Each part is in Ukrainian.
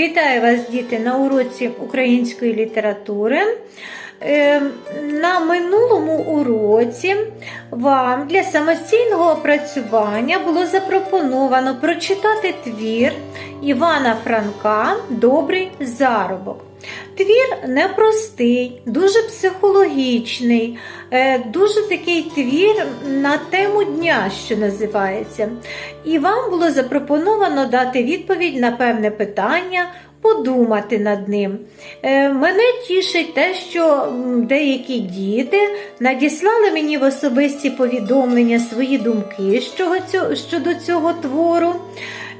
Вітаю вас, діти, на уроці української літератури. Е, На минулому уроці вам для самостійного опрацювання було запропоновано прочитати твір Івана Франка Добрий заробок. Твір непростий, дуже психологічний, е, дуже такий твір на тему дня, що називається. І вам було запропоновано дати відповідь на певне питання, подумати над ним. Е, Мене тішить те, що деякі діти надіслали мені в особисті повідомлення свої думки щодо цього, твору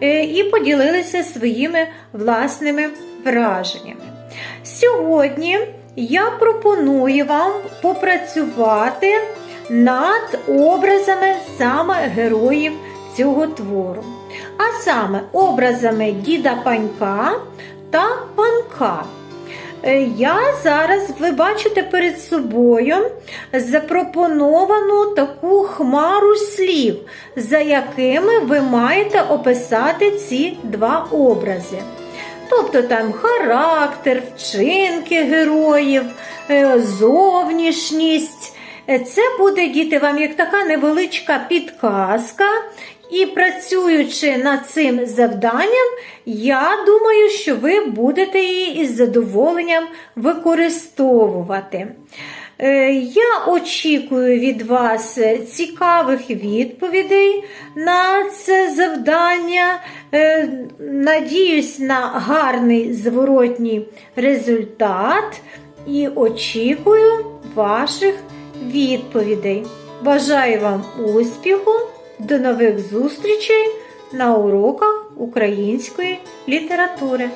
е, і поділилися своїми власними враженнями. Сьогодні я пропоную вам попрацювати над образами саме героїв цього твору. А саме образами діда панька та панка. Е, Я зараз, ви бачите перед собою запропоновану таку хмару слів, за якими ви маєте описати ці два образи. Тобто там характер, вчинки героїв, е, зовнішність. Е, Це буде діти вам як така невеличка підказка. І працюючи над цим завданням, я думаю, що ви будете її із задоволенням використовувати. Е, Я очікую від вас цікавих відповідей на це завдання завдання. Е, надіюсь на гарний зворотній результат і очікую ваших відповідей. Бажаю вам успіху, до нових зустрічей на уроках української літератури.